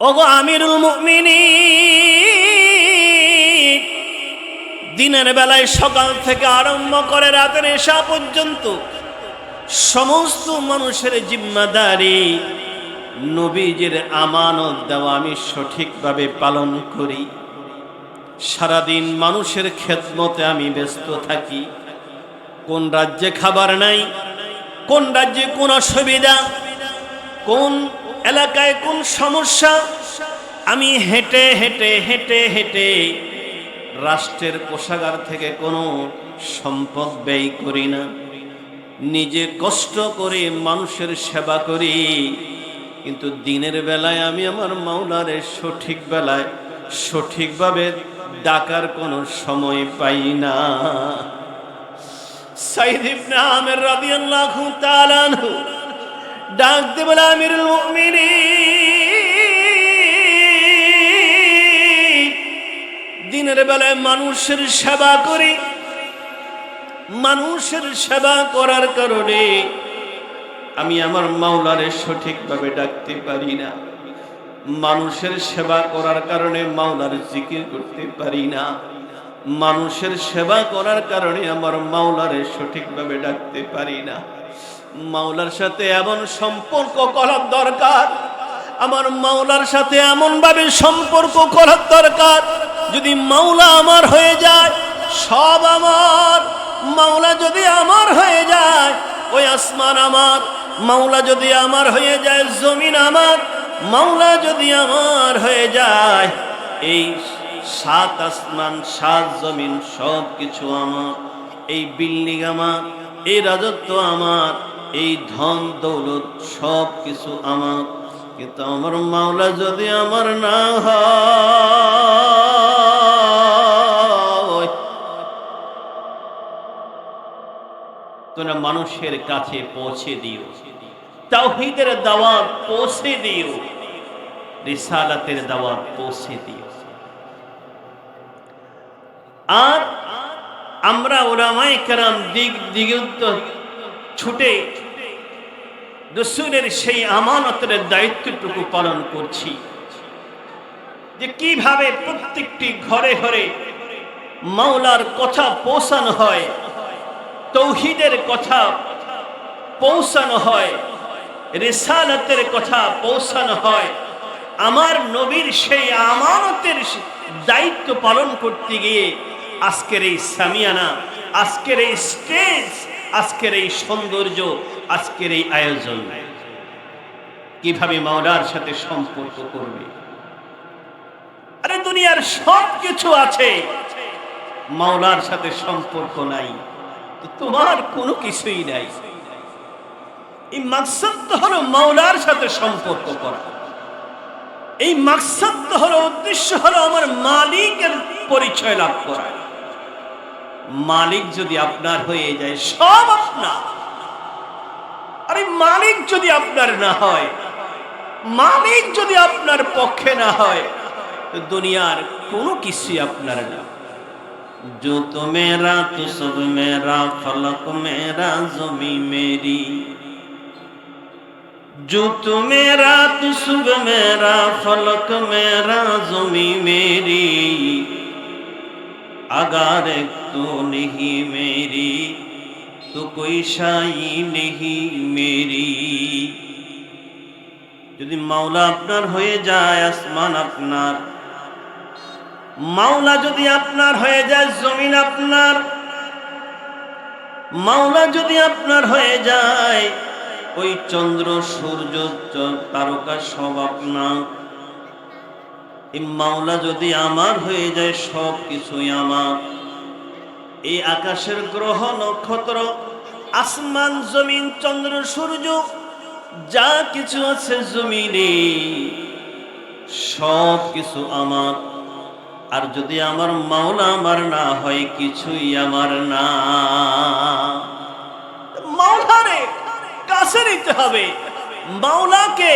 ওগো আমিরুল মুমিনিন, দিনের বেলায় সকাল থেকে আরম্ভ করে রাতের এসা পর্যন্ত সমস্ত মানুষের জিম্মাদারি নবীজির আমানত দেওয়া আমি সঠিকভাবে পালন করি। সারাদিন মানুষের খেদমতে আমি ব্যস্ত থাকি। কোন রাজ্যে খাবার নাই, কোন রাজ্যে কোন অসুবিধা, কোন এলাকায় কোন সমস্যা? আমি হেঁটে হেঁটে হেঁটে হেঁটে রাষ্ট্রের কোষাগার থেকে কোনো সম্পদ ব্যয় করি না। নিজে কষ্ট করে মানুষের সেবা করি, কিন্তু দিনের বেলায় আমি আমার মাওলারে সঠিক বেলায়, সঠিকভাবে ডাকার কোনো সময় পাই না। সাইদ ইবনে আমির রাদিয়াল্লাহু তাআলা ডাক দে আমিরুল দিনের বেলায় মানুষের সেবা করি। মানুষের সেবা করার কারণে আমি আমার মাওলারে সঠিকভাবে ডাকতে পারি না। মানুষের সেবা করার কারণে মাওলার জিকির করতে পারি না। মানুষের সেবা করার কারণে আমার মাওলারে সঠিকভাবে ডাকতে পারি না। মাওলার সাথে এমন সম্পর্ক করার দরকার। আমার মাওলার সাথে এমন ভাবে সম্পর্ক করার দরকার। যদি মাওলা আমার হয়ে যায়, সব আমার। মাওলা যদি আমার হয়ে যায়, ওই আসমান আমার। মাওলা যদি আমার হয়ে যায়, জমিন আমার। মাওলা যদি আমার হয়ে যায়, এই সাত আসমান, সাত জমিন সব কিছু আমার। এই বিল্ডিং আমার, এই রাজত্ব আমার। এই ধন, দৌলত, সব কিছু আমার। কিন্তু আমার মাওলা যদি আমার না হয়, তোমরা মানুষের কাছে পৌঁছে দিও। তাওহীদের দাওয়াত পৌঁছে দিও। রিসালাতের দাওয়াত পৌঁছে দিও। আর আমরা ওলামাই কারাম দিক দিগন্ত ছুটে রসুলের সেই আমানতের দায়িত্বটুকু পালন করছি। যে কীভাবে প্রত্যেকটি ঘরে ঘরে মাওলার কথা পৌঁছানো হয়, তৌহিদের কথা পৌঁছানো হয়, রেসালতের কথা পৌঁছানো হয়, আমার নবীর সেই আমানতের দায়িত্ব পালন করতে গিয়ে আজকের এই সামিয়ানা, আজকের এই স্টেজ, আজকের এই সৌন্দর্য আজকের এই আয়োজন কীভাবে মাওলার সাথে সম্পর্ক করবে? আরে দুনিয়ার সব কিছু আছে, মাওলার সাথে সম্পর্ক নাই তোমার কোনো কিছুই নাই। এই মাকসাদ তো হলো মাওলার সাথে সম্পর্ক করা। এই মাকসাদ তো হলো উদ্দেশ্য হলো আমার মালিকের পরিচয় লাভ করা। মালিক যদি আপনার হয়ে যায়, সব আপনার। আরে মালিক যদি আপনার না হয় মালিক যদি আপনার পক্ষে না হয় তো দুনিয়ার কোনো কিছুই আপনার না जो तो मेरा तो सब मेरा फलक मेरा जमी मेरी जो तो मेरा तो सब मेरा फलक मेरा जमी मेरी अगर एक तो नहीं मेरी तो कोई शाई नहीं मेरी যদি মাওলা আপনার হয়ে যায় আসমান আপনার মাওলা যদি আপনার হয়ে যায় জমিন আপনার মাওলা যদি আপনার হয়ে যায় ওই চন্দ্র সূর্য তারকা সব আপনার এই মাওলা যদি আমার হয়ে যায় সব কিছুই আমার এই আকাশের গ্রহ নক্ষত্র, আসমান, জমিন, চন্দ্র, সূর্য, যা কিছু আছে জমিনে, সব কিছু আমার। আর যদি আমার মাওলা আমার না হয়, কিছুই আমার না। মাওলারে কাছে নিতে হবে, মাওলাকে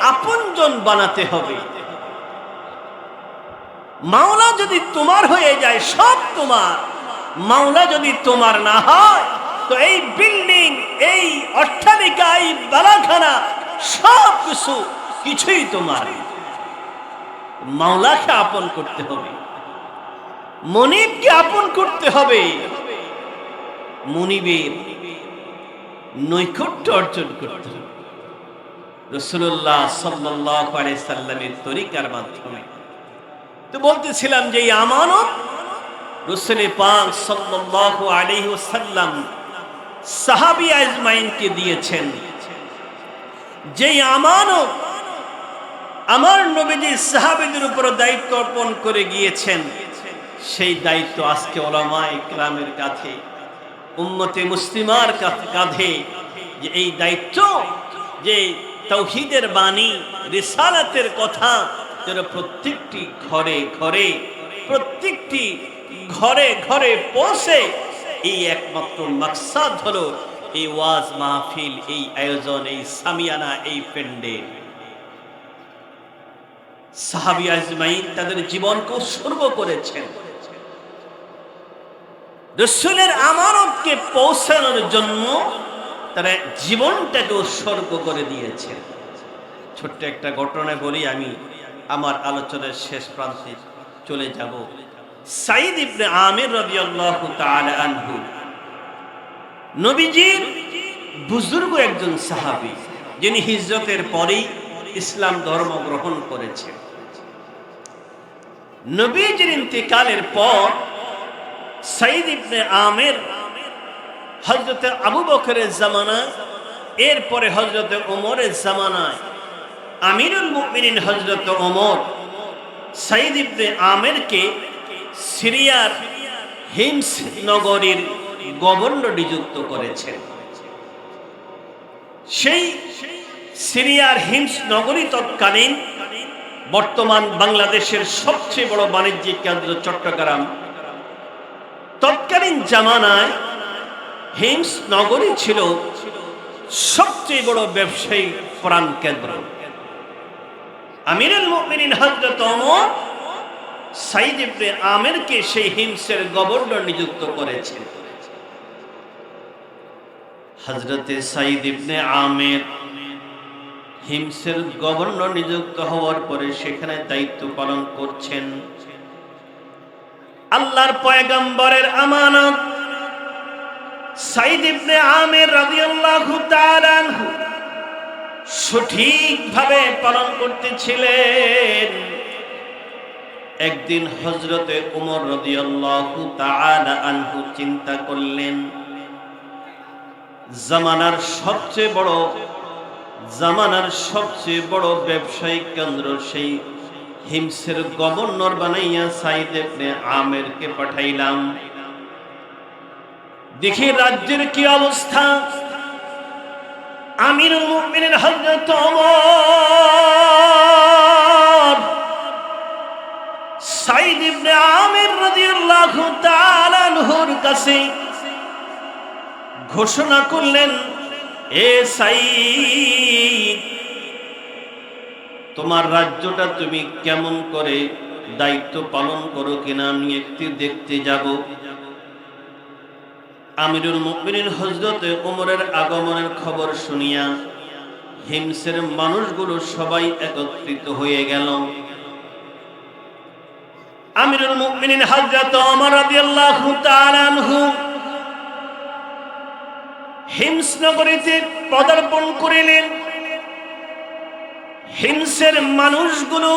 আপনজন বানাতে হবে। মাওলা যদি তোমার হয়ে যায়, সব তোমার। মাওলা যদি তোমার না হয়, তো এই বিল্ডিং এই অট্টালিকা, এই বালাখানা, সব কিছু কিছুই তোমার। মাওলাকে আপন করতে হবে। মনিবকে আপন করতে হবে। মনিবের নৈকট্য অর্জন করতে হবে। রসুল্লাহ সাল্লাহ সাল্লামের তরিকার মাধ্যমে। তো বলতেছিলাম যে এই আমানত রসুলে পাক সাল্লাহ আলাইহি ওয়াসাল্লাম সাহাবি আজমাইনকে দিয়েছেন, যেই আমানত আমার নবীজি সাহাবিদের উপর দায়িত্ব অর্পণ করে গিয়েছেন, সেই দায়িত্ব আজকে ওলামা ইকরামের কাছে উম্মতে মুসলিমার কাঁধে যে এই দায়িত্ব, যে তৌহিদের বাণী, রিসালাতের কথা যেন প্রত্যেকটি ঘরে ঘরে প্রত্যেকটি ঘরে ঘরে পৌঁছে এই একমাত্র মাকসাদ হলো এই ওয়াজ মাহফিল, এই আয়োজন, এই সামিয়ানা, এই পেন্ডেল সাহাবি আজমাইন তাদের জীবনকে উৎসর্গ করেছেন। রসুলের আমানতকে পৌঁছানোর জন্য তারা জীবনটাকে উৎসর্গ করে দিয়েছেন। ছোট্ট একটা ঘটনা বলি আমি, আমার আলোচনার শেষ প্রান্তে চলে যাব। সাইদ ইবনে আমির নবীজির বুজুর্গ একজন যিনি হিজরতের পরেই ইসলাম ধর্ম গ্রহণ করেছেন। নবীজির ইন্তেকালের পর সাইদ ইবনে আমের হজরতে আবু বকরের এরপরে হজরতে ওমরের জামানায় আমিরুল হজরত ওমর, সাইদ ইবনে আমেরকে সিরিয়ার হিমস নগরীর গভর্নর নিযুক্ত করেছেন। সেই সিরিয়ার হিমস নগরী তৎকালীন বর্তমান বাংলাদেশের সবচেয়ে বড় বাণিজ্যিক কেন্দ্র চট্টগ্রাম। তৎকালীন জামানায় হিমস নগরী ছিল সবচেয়ে বড় ব্যবসায়ী প্রাণ কেন্দ্র। আমিরুল মুমিনিন হযরত ওমর সাইদ ইবনে আমেরকে সেই হিমসের গভর্নর নিযুক্ত করেছেন হযরতে সাইদ ইবনে আমের হিমসের গভর্নর নিযুক্ত হওয়ার পরে সেখানে দায়িত্ব পালন করছেন। আল্লাহর পয়গম্বরের আমানত। সাইদ ইবনে আমের রাদিয়াল্লাহু তাআলা সঠিকভাবে পালন করতেছিলেন একদিন হজরতে উমর রাদিয়াল্লাহু তাআলা আনহু চিন্তা করলেন, জামানার সবচেয়ে বড়, জামানার সবচেয়ে বড় ব্যবসায়িক কেন্দ্র সেই হিমসের গভর্নর বানাইয়া সাইদ ইবনে আমেরকে পাঠাইলাম। দেখি রাজ্যের কি অবস্থা? আমিরুল মুমিনিন হযরত ওমর। সাইদ ইবনে আমির রাদিয়াল্লাহু তাআলা কাছে ঘোষণা করলেন, এ সাইদ, তোমার রাজ্যটা তুমি কেমন করে দায়িত্ব পালন করো কিনা আমি একটু দেখতে যাব। আমিরুল মুমিনিন হজরতে ওমরের আগমনের খবর শুনিয়া হিমসের মানুষগুলো সবাই একত্রিত হয়ে গেল। আমিরুল মুমিনিন হযরত ওমর রাদিয়াল্লাহু তাআলা আনহু হিমস নগরীতে পদার্পণ করিলেন। হিমসের মানুষগুলো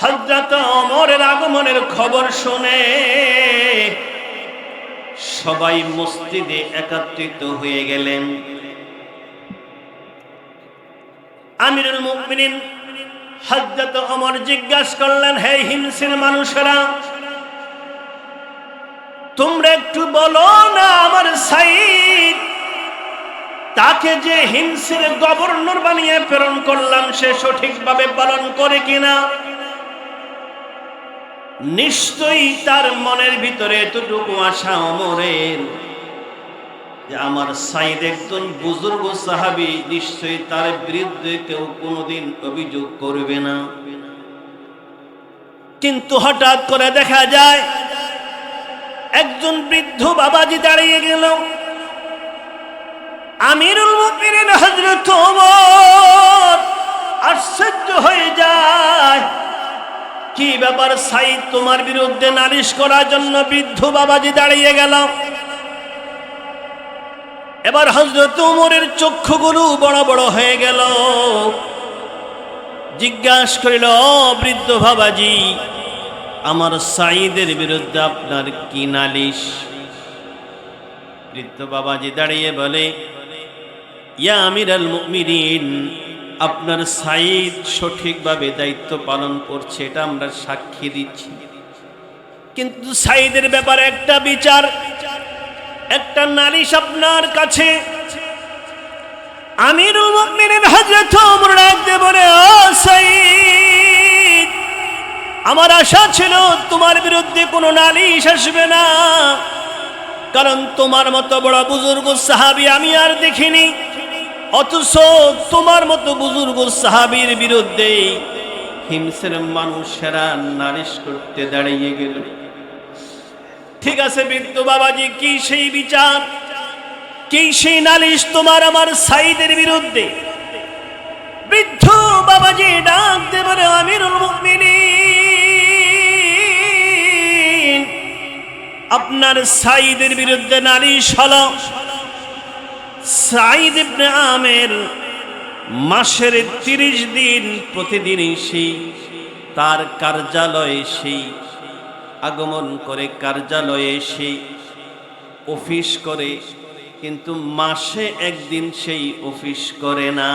হযরত ওমরের আগমনের খবর শুনে সবাই মসজিদে একত্রিত হয়ে গেলেন। আমিরুল মুমিনিন হযরত ওমর জিজ্ঞাসা করলেন, হে হিমসের মানুষেরা, তোমরা একটু বলো না আমার সাইদ তাকে যে হিংসের গভর্নর বানিয়ে প্রেরণ করলাম, সে সঠিকভাবে পালন করে কিনা? নিশ্চয়ই তার মনের ভিতরে এতটুকু আশা অমরের। যে আমার সাইদ একজন বুজুর্গ সাহাবি নিশ্চয়ই তার বিরুদ্ধে কেউ কোনোদিন অভিযোগ করবে না। কিন্তু হঠাৎ করে দেখা যায়, একজন বৃদ্ধ বাবাজি দাঁড়িয়ে গেল। আমিরুল মুমিনিন হযরত ওমর আশ্চর্য হয়ে যায়, কি ব্যাপার সাইদ তোমার বিরুদ্ধে নালিশ করার জন্য বৃদ্ধ বাবাজি দাঁড়িয়ে গেল? এবার হজরত উমরের চক্ষুগুলো বড় বড় হয়ে গেল। জিজ্ঞাসা করিল, "ও বৃদ্ধ বাবাজি, আমার সাইদের বিরুদ্ধে আপনার কি নালিশ? বৃদ্ধ বাবাজি দাঁড়িয়ে বলে, ইয়া আমির আল আপনার সাইদ সঠিকভাবে দায়িত্ব পালন করছে, এটা আমরা সাক্ষী দিচ্ছি। কিন্তু সাইদের ব্যাপারে একটা বিচার একটা নালিশ আপনার কাছে। ওমর ডাকতে বলে আমার আশা ছিল তোমার বিরুদ্ধে কোনো নালিশ আসবে না। কারণ তোমার মতো বড় বুজুর্গ সাহাবি আমি আর দেখিনি। অথচ তোমার মতো বুজুর্গ সাহাবির বিরুদ্ধে হিংসের মানুষেরা নালিশ করতে দাঁড়িয়ে গেল। ঠিক আছে বৃদ্ধ বাবাজি, কি সেই বিচার? কি সেই নালিশ তোমার আমার সাইদের বিরুদ্ধে? বৃদ্ধ বাবাজি ডাক দেবরে আমিরুল মুমিনিন। আপনার সাইদের বিরুদ্ধে নালিশ হল, সাইদ ইবনে আমের মাসের তিরিশ দিন প্রতিদিনই সেই, তার কার্যালয়ে সেই আগমন করে কার্যালয়ে সেই অফিস করে, কিন্তু মাসে একদিন সেই অফিস করে না।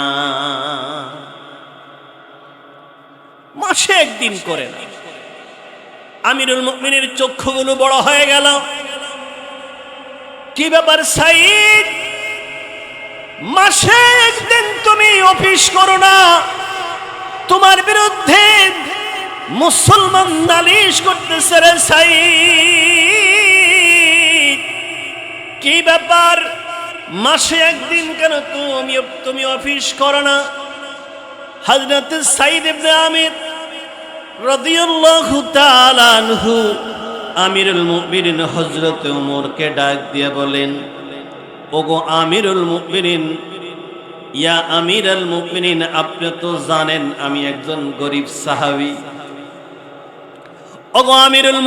মাসে একদিন করে না। আমিরুল মুমিনের চক্ষুগুলো বড় হয়ে গেল। কি ব্যাপার সাইদ মাসে একদিন তুমি অফিস করো না। তোমার বিরুদ্ধে মুসলমান নালিশ করতেছে রে সাইদ। কি ব্যাপার? মাসে একদিন কেন তুমি তুমি অফিস করো না? হজরত সাইদ ইবনে আমির রাদিয়াল্লাহু তাআলা আনহু আমিরুল মুমিনিন হযরত ওমরকে ডাক দিয়ে বলেন, ওগো আমিরুল মুমিনিন, ইয়া আমিরুল মুমিনিন, আপনি তো জানেন আমি একজন গরিব সাহাবী। আমিরুল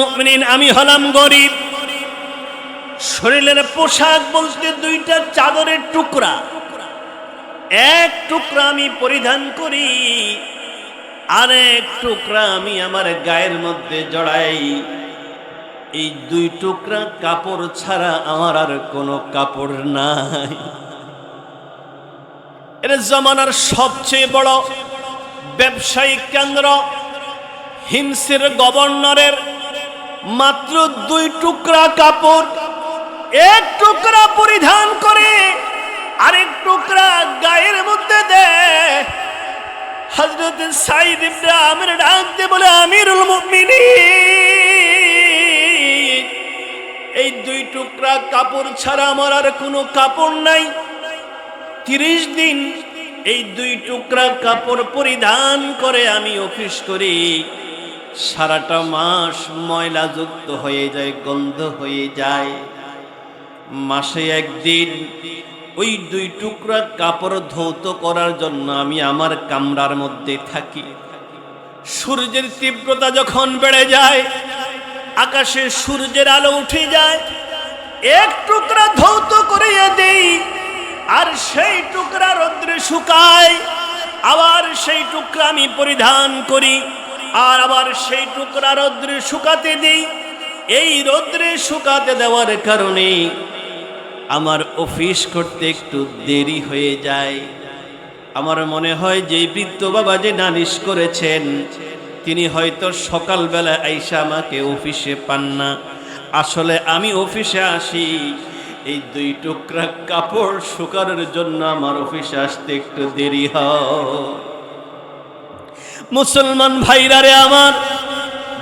আমি হলাম গরিব। শরীরের পোশাক বলতে দুইটা চাদরের টুকরা। এক টুকরা আমি পরিধান করি, আরেক টুকরা আমি আমার গায়ের মধ্যে জড়াই। এই দুই টুকরা কাপড় ছাড়া আমার আর কোনো কাপড় নাই। এটা জমানার সবচেয়ে বড় ব্যবসায়িক কেন্দ্র হিমসের গভর্নরের মাত্র দুই টুকরা কাপড়, এক টুকরা পরিধান করে আরেক টুকরা গায়ের মধ্যে দেয়। হজরত সাইদ ইবনে আমির ডাকতে বলে, আমিরুল মুমিনিন, এই দুই টুকরা কাপড় ছাড়া আমার আর কোনো কাপড় নাই। তিরিশ দিন এই দুই টুকরা কাপড় পরিধান করে আমি অফিস করি। সারাটা মাস ময়লাযুক্ত হয়ে যায়, গন্ধ হয়ে যায়। মাসে একদিন ওই দুই টুকরা কাপড় ধৌত করার জন্য আমি আমার কামরার মধ্যে থাকি। সূর্যের তীব্রতা যখন বেড়ে যায়, আকাশে সূর্যের আলো উঠে যায়, এক টুকরা ধৌত করিয়ে দেই, আর সেই টুকরা রৌদ্রে শুকায়, আবার সেই টুকরা আমি পরিধান করি। আর আবার সেই টুকরা রৌদ্রে শুকাতে দিই। এই রৌদ্রে শুকাতে দেওয়ার কারণে আমার অফিস করতে একটু দেরি হয়ে যায়। আমার মনে হয় যে বৃদ্ধ বাবা যে নালিশ করেছেন, তিনি হয়তো সকালবেলা আইসা আমাকে অফিসে পান না। আসলে আমি অফিসে আসি, এই দুই টুকরা কাপড় শুকানোর জন্য আমার অফিসে আসতে একটু দেরি হয়। মুসলমান ভাইরারে আমার,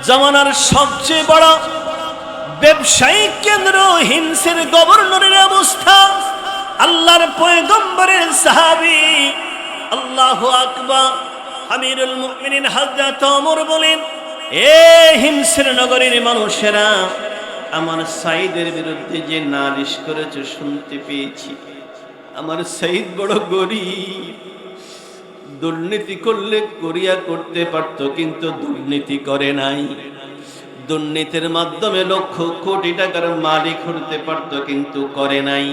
জামানার সবচেয়ে বড় ব্যবসায়িক কেন্দ্র হিংসের গভর্নরের অবস্থা। আল্লাহর পয়গম্বরের সাহাবি, আল্লাহু আকবার। আমিরুল মুমিনিন হযরত ওমর বলেন, এ হিমসের নগরীর মানুষেরা, আমার সাইদের বিরুদ্ধে যে নালিশ করেছে, শুনতে পেয়েছি। আমার সাইদ বড় গরিব। দুর্নীতি করলে করিয়া করতে পারত, কিন্তু দুর্নীতি করে নাই। দুর্নীতির মাধ্যমে লক্ষ কোটি টাকার মালিক হতে পারত, কিন্তু করে নাই।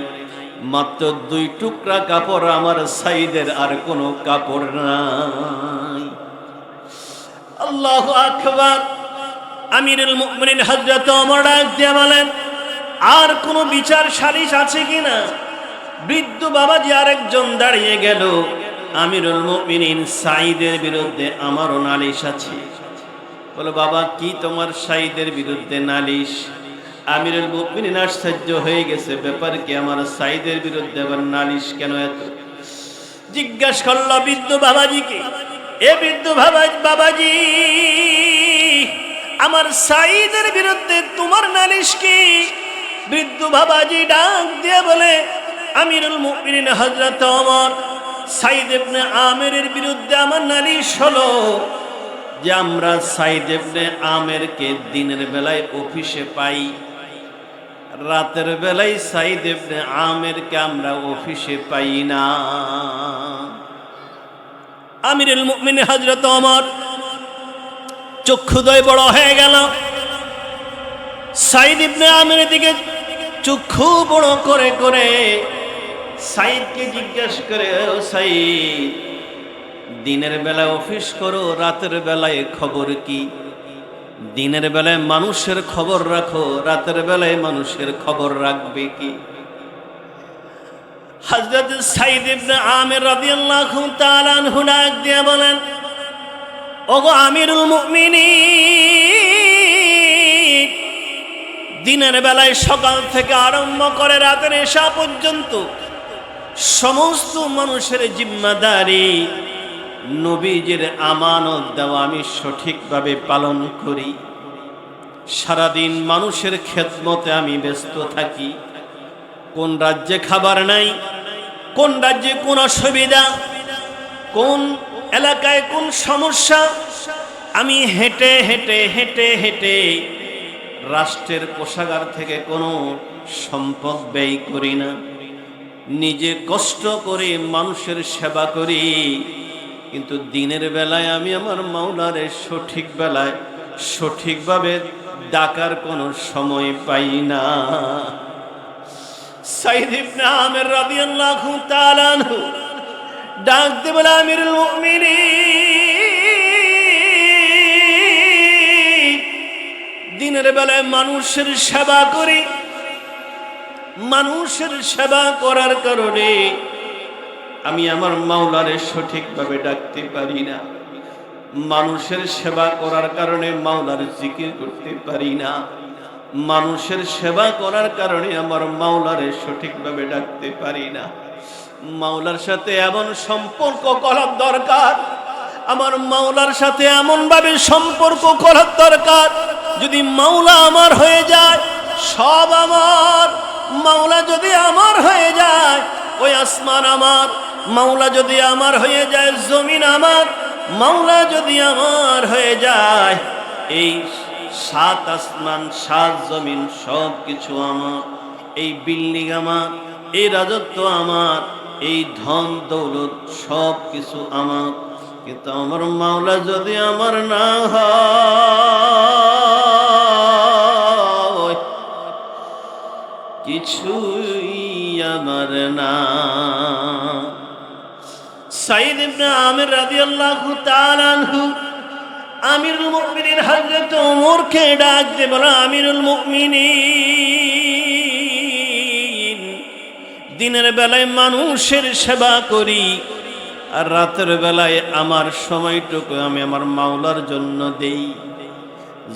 মাত্র দুই টুকরা কাপড় আমার সাইদের আর কোনো কাপড় নাই। আল্লাহ আকবার। আমিরুল মুমিনিন হযরত ওমর দিয়ে বলেন, আর কোনো বিচার সালিশ আছে কিনা? বৃদ্ধ বাবাজি আরেকজন দাঁড়িয়ে গেল। আমিরুল মুমিনিন সাইদের বিরুদ্ধে আমারও নালিশ আছে। বলো, বাবা, কি তোমার সাইদের বিরুদ্ধে নালিশ? আমিরুল মুমিনিন আশ্চর্য হয়ে গেছে, ব্যাপার কি আমার সাইদের বিরুদ্ধে আবার নালিশ কেন এত? জিজ্ঞাসা করল বৃদ্ধ বাবাজিকে, এ বৃদ্ধ বাবা, বাবাজি, আমার সাইদের বিরুদ্ধে তোমার নালিশ কি? বৃদ্ধ বাবাজি ডাক দিয়ে বলে, আমিরুল মুমিনিন হযরত ওমর সাইদ ইবনে আমিরের বিরুদ্ধে আমার নালিশ হলো যে আমরা সাইদ ইবনে আমেরকে দিনের বেলায় অফিসে পাই। রাতের বেলায় সাইদ ইবনে আমেরকে আমরা অফিসে পাই না। আমিরুল মুমিন হযরত ওমর চক্ষুদয় বড় হয়ে গেল। সাইদ ইবনে আমের দিকে চক্ষু বড় করে করে সাইদকে জিজ্ঞেস করে, ও সাইদ, দিনের বেলায় অফিস করো, রাতের বেলায় খবর কি? দিনের বেলায় মানুষের খবর রাখো, রাতের বেলায় মানুষের খবর রাখবে কি? হযরত সাইদ ইবনে আমির রাদিয়াল্লাহু তাআলা আনহু ডাক দিয়ে বলেন, ওগো আমিরুল মুমিনিন, দিনের বেলায় সকাল থেকে আরম্ভ করে রাতের এসা পর্যন্ত সমস্ত মানুষের জিম্মাদারি নবীজের আমানত দেওয়া আমি সঠিকভাবে পালন করি। সারাদিন মানুষের খেদমতে আমি ব্যস্ত থাকি। কোন রাজ্যে খাবার নাই, কোন রাজ্যে কোন অসুবিধা, কোন এলাকায় কোন সমস্যা, আমি হেঁটে হেঁটে হেঁটে হেঁটে রাষ্ট্রের কোষাগার থেকে কোনো সম্পদ ব্যয় করি না। নিজে কষ্ট করে মানুষের সেবা করি। কিন্তু দিনের বেলায় আমি আমার মাওলারে সঠিক বেলায়, সঠিকভাবে ডাকার কোনো সময় পাই না। আমির দিনের বেলায় মানুষের সেবা করি মানুষের সেবা করার কারণে আমি আমার মাওলারে সঠিকভাবে ডাকতে পারি না। মানুষের সেবা করার কারণে মাওলার জিকির করতে পারি না। মানুষের সেবা করার কারণে আমার মাওলারে সঠিকভাবে ডাকতে পারি না। মাওলার সাথে এমন সম্পর্ক করার দরকার, আমার মাওলার সাথে এমন ভাবে সম্পর্ক করার দরকার, যদি মাওলা আমার হয়ে যায়, সব আমার মাওলা যদি আমার হয়ে যায়, ওই আসমান আমার, মাওলা যদি আমার হয়ে যায়, জমিন আমার, মাওলা যদি আমার হয়ে যায়, এই সাত আসমান, সাত জমিন সব কিছু আমার, এই বিল্ডিং আমার, এই রাজত্ব আমার, এই ধন, দৌলত সব কিছু আমার। কিন্তু আমার মাওলা যদি আমার না হয় কিছুই আমার না। সাইদ ইবনে আমির রাদিয়াল্লাহু তাআলা আনহু আমিরুল মুমিনিন হযরত ওমরকে ডাক দিয়ে বলো, আমিরুল মুমিনিন, দিনের বেলায় মানুষের সেবা করি আর রাতের বেলায় আমার সময়টুকু আমি আমার মাওলার জন্য দেই।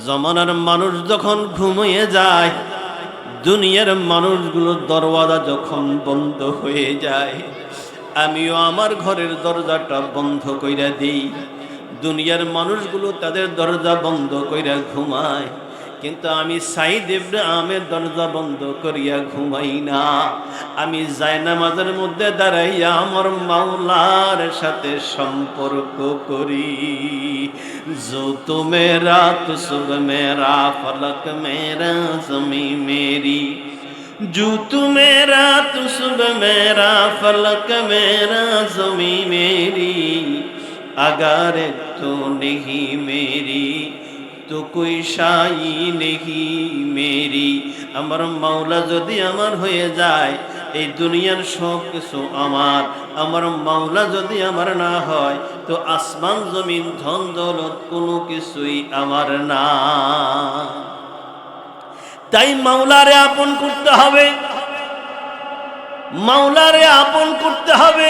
জমানার মানুষ যখন ঘুমিয়ে যায় দুনিয়ার মানুষগুলোর দরওয়াজা যখন বন্ধ হয়ে যায়, আমিও আমার ঘরের দরজাটা বন্ধ কইরা দিই। দুনিয়ার মানুষগুলো তাদের দরজা বন্ধ কইরা ঘুমায়। কিন্তু আমি সাইদ ইবনে আমের দরজা বন্ধ করিয়া ঘুমাই না আমি জায়নামাজের মধ্যে দাঁড়াইয়া আমার মাওলার সাথে সম্পর্ক করি जो तो मेरा तो सुब मेरा फलक मेरा जमी मेरी जो तू मेरा तो सुब मेरा फलक मेरा जमी मेरी अगर तो नहीं मेरी তো কই সাই নেহি মেরি? আমার মাওলা যদি আমার হয়ে যায়, এই দুনিয়ার সব কিছু আমার। আমার মাওলা যদি আমার না হয়, তো আসমান, জমিন, ধন, দৌলত কোনো কিছুই আমার না। তাই মাওলারে আপন করতে হবে। মাওলারে আপন করতে হবে।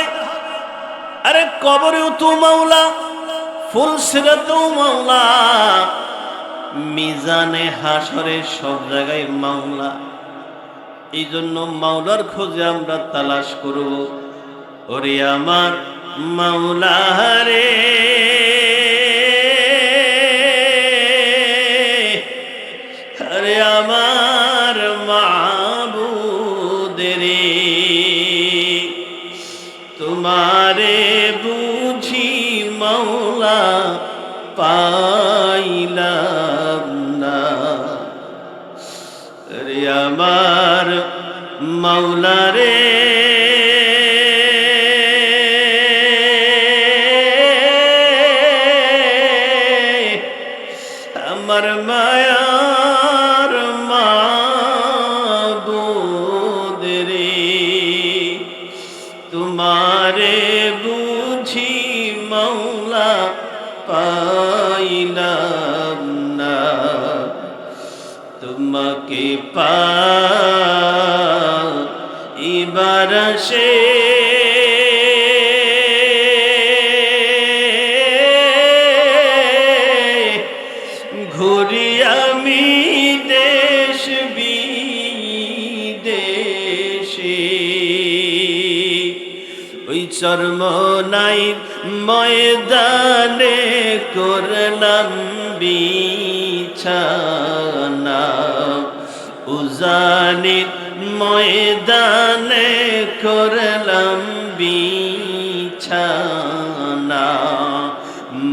আরে কবরেও তো মাওলা ফুলসিরাতেও মাওলা। মিজানে হাসরে সব জায়গায় মাওলা। এই জন্য মাওলার খোঁজে আমরা তালাশ করব। ওরে আমার মাওলা রে। আরে আমার মাবুদ রে। তোমারে বুঝি মাওলা পাইলাম মাওলা রে। এবার সে ঘুরি আমি দেশ বিদেশে। ওই চর্ম নাই ময়দানে করলাম বিছানা। উজানির ময়দানে করলাম বিছানা।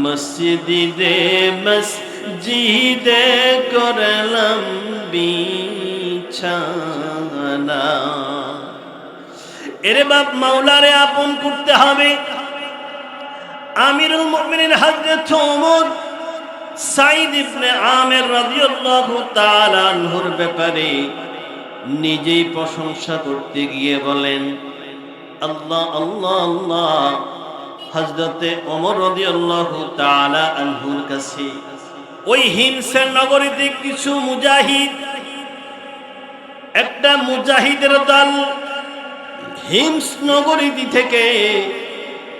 মসজিদে মসজিদে করলাম বিছানা। এরে বাপ মাওলারে আপন করতে হবে। আমিরুল মুমিনিন হযরত ওমর সাইদ ইবনে আমের রাদিয়াল্লাহু তাআলা আনহুর ব্যাপারে নিজেই প্রশংসা করতে গিয়ে বলেন, আল্লাহ আল্লাহ আল্লাহ। হযরতে ওমর রাদিয়াল্লাহু তাআলা আনহুর কাছে, ওই হিমসের নগরীতে কিছু মুজাহিদ, একটা মুজাহিদের দল হিমস নগরীতি থেকে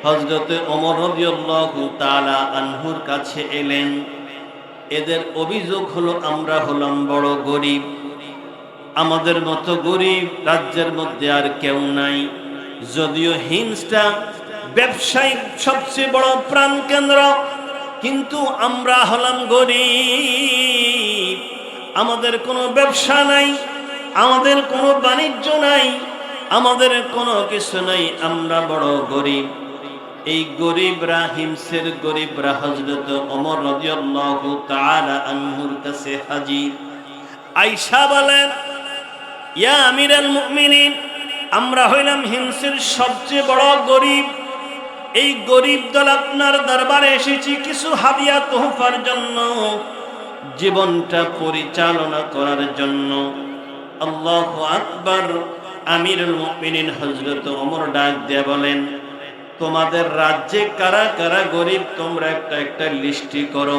হজরতে অমর রবিউল্লাহু তাআলা আনহুর কাছে এলেন। এদের অভিযোগ হলো, আমরা হলাম বড় গরিব। আমাদের মতো গরিব রাজ্যের মধ্যে আর কেউ নাই। যদিও হিংসটা ব্যবসায়িক সবচেয়ে বড় প্রাণ কেন্দ্র, কিন্তু আমরা হলাম গরিব। আমাদের কোনো ব্যবসা নাই, আমাদের কোনো বাণিজ্য নাই, আমাদের কোনো কিছু নাই, আমরা বড় গরিব। এই গরিবরা হিমসের গরিবরা হজরত অমর রাদিয়াল্লাহু তাআলা আনহুর কাছে হাজির। আয়েশা বলেন ইয়া আমিরাল মুমিনিন, আমরা হইলাম হিংসের সবচেয়ে বড় গরিব। এই গরিব দল আপনার দরবারে এসেছি কিছু হাদিয়া তোহফার জন্য, জীবনটা পরিচালনা করার জন্য। আল্লাহ আকবার, আমিরুল মুমিনিন হযরত ওমর ডাক দিয়ে বলেন, তোমাদের রাজ্যে কারা কারা গরিব, তোমরা একটা একটা লিস্টি করো।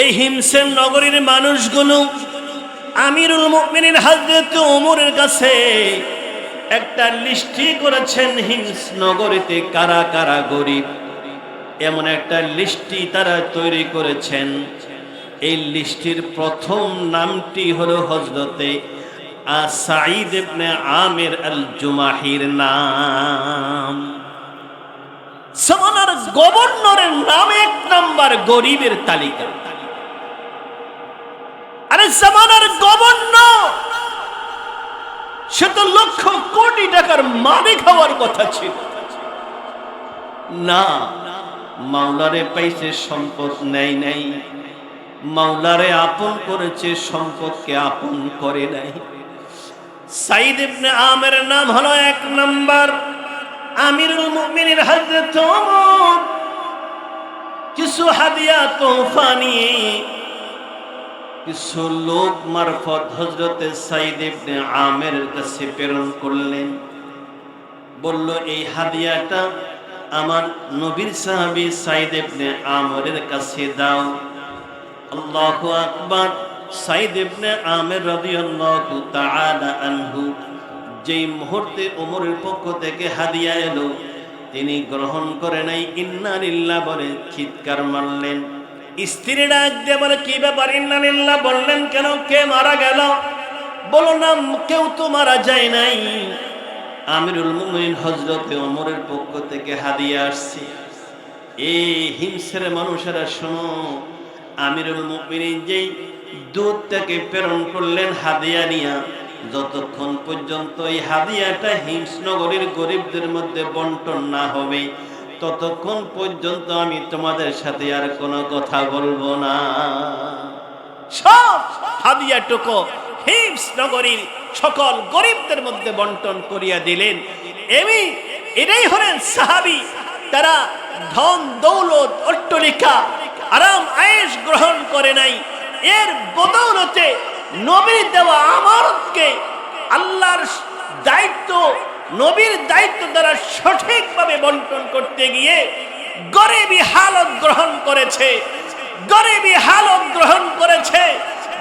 এই হিমসেন নগরীর মানুষগুলো আমিরুল মুমিনিন হযরত ওমরের কাছে একটা লিস্টি করেছেন হিমস নগরীতে কারা কারা গরিব। এমন একটা লিস্টি তারা তৈরি করেছেন। এই লিস্টির প্রথম নামটি হলো হজরতে আমির আল জুমাহির নাম। সমানার গভর্নরের নাম এক নাম্বার গরিবের তালিকা। আরে সমানার গভর্নর। সে তো লক্ষ কোটি টাকার মালিক হওয়ার কথা ছিল। না, মাওলারে পাইছে সম্পদ, নেই, নাই। মাওলারে আপন করেছে সম্পদকে আপন করে নাই। সাইদ ইবনে আমের নাম হলো এক নাম্বার। আমিরুল মুমিনের হযরত ওমর। কিছু হাদিয়া, তোহফা নিয়ে কিছু লোক মারফত হজরতে সাইদ ইবনে আমের কাছে প্রেরণ করলেন। বলল, এই হাদিয়াটা আমার নবীর সাহাবি সাইদ ইবনে আমরের কাছে দাও। আল্লাহু আকবার। সাইদ আমের রাদিয়াল্লাহু তাআলা আনহু যেই মুহূর্তে ওমরের পক্ষ থেকে হাদিয়া এলো, তিনি গ্রহণ করে নাই, ইন্না লিল্লাহ বলে চিৎকার মারলেন। স্ত্রী ডাক বলে, কি ব্যাপার? ইন্না লিল্লাহ। বললেন, কেন? কে মারা গেল? বলো না, কেউ তো মারা যায় নাই। আমিরুল মুমিন হজরতে ওমরের পক্ষ থেকে হাদিয়া আসছে। এই হিংসের মানুষেরা, শোনো, আমিরুল মুমিনিন যেই দুধটাকে প্রেরণ করলেন হাদিয়া নিয়া, যতক্ষণ পর্যন্ত এই হাদিয়াটা হিমসনগরীর গরিবদের মধ্যে বন্টন না হবে ততক্ষণ পর্যন্ত আমি তোমাদের সাথে আর কোনো কথা বলব না। সব হাদিয়াটুকু হিমস নগরীর সকল গরিবদের মধ্যে বন্টন করিয়া দিলেন। এমি এটাই হলেন সাহাবি। তারা ধন, দৌলত, অট্টলিকা, আরাম, আয়েশ গ্রহণ করে নাই। এর বদৌলতে নবীর দেওয়া আমারতকে আল্লাহর দায়িত্ব নবীর দায়িত্ব দ্বারা সঠিকভাবে বন্টন করতে গিয়ে গরিবী হালত গ্রহণ করেছে। গরিবী হালত গ্রহণ করেছে।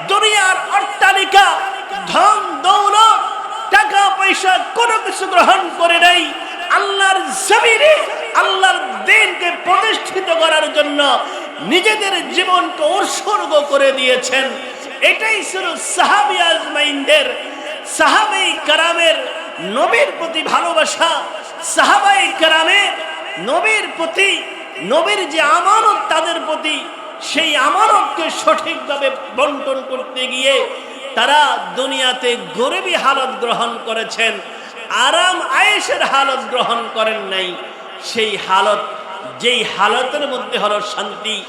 দুনিয়ার অট্টালিকা, ধন, দৌলত, টাকা, পয়সা কোনো কিছু গ্রহণ করে নাই। আল্লাহর জমিনে, আল্লাহর দিনকে প্রতিষ্ঠিত করার জন্য নিজেদের জীবনকে উৎসর্গ করে দিয়েছেন। এটাই ছিল সাহাবি আজমাইনদের সাহাবাই কারামের নবীর প্রতি ভালোবাসা সাহাবাই কারামের নবীর প্রতি, নবীর যে আমানত তাদের প্রতি, সেই আমানতকে সঠিকভাবে বন্টন করতে গিয়ে তারা দুনিয়াতে গরিবী হালত গ্রহণ করেছেন, আরাম আয়েসের হালত গ্রহণ করেন নাই। সেই হালত, যেই হালতের মধ্যে হলো শান্তি,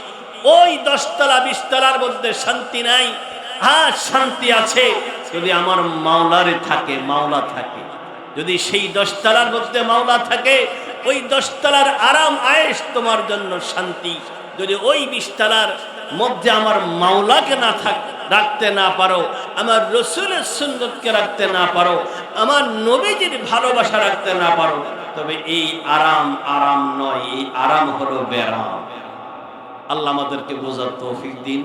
ওই দশতলা, বিশতলার মধ্যে শান্তি নাই। হ্যাঁ শান্তি আছে। যদি আমার মাওলারে থাকে, মাওলা থাকে। যদি সেই দশতলার মধ্যে মাওলা থাকে, ওই দশতলার আরাম আয়েস তোমার জন্য শান্তি। যদি ওই বিশতলার মধ্যে আমার মাওলাকে না থাক, রাখতে না পারো, আমার রসুলের সুন্দরকে রাখতে না পারো, আমার নবীজির ভালোবাসা রাখতে না পারো, তবে এই আরাম আরাম নয়, এই আরাম হলো বেরাম আল্লাহ আমাদেরকে বোঝার তৌফিক দিন।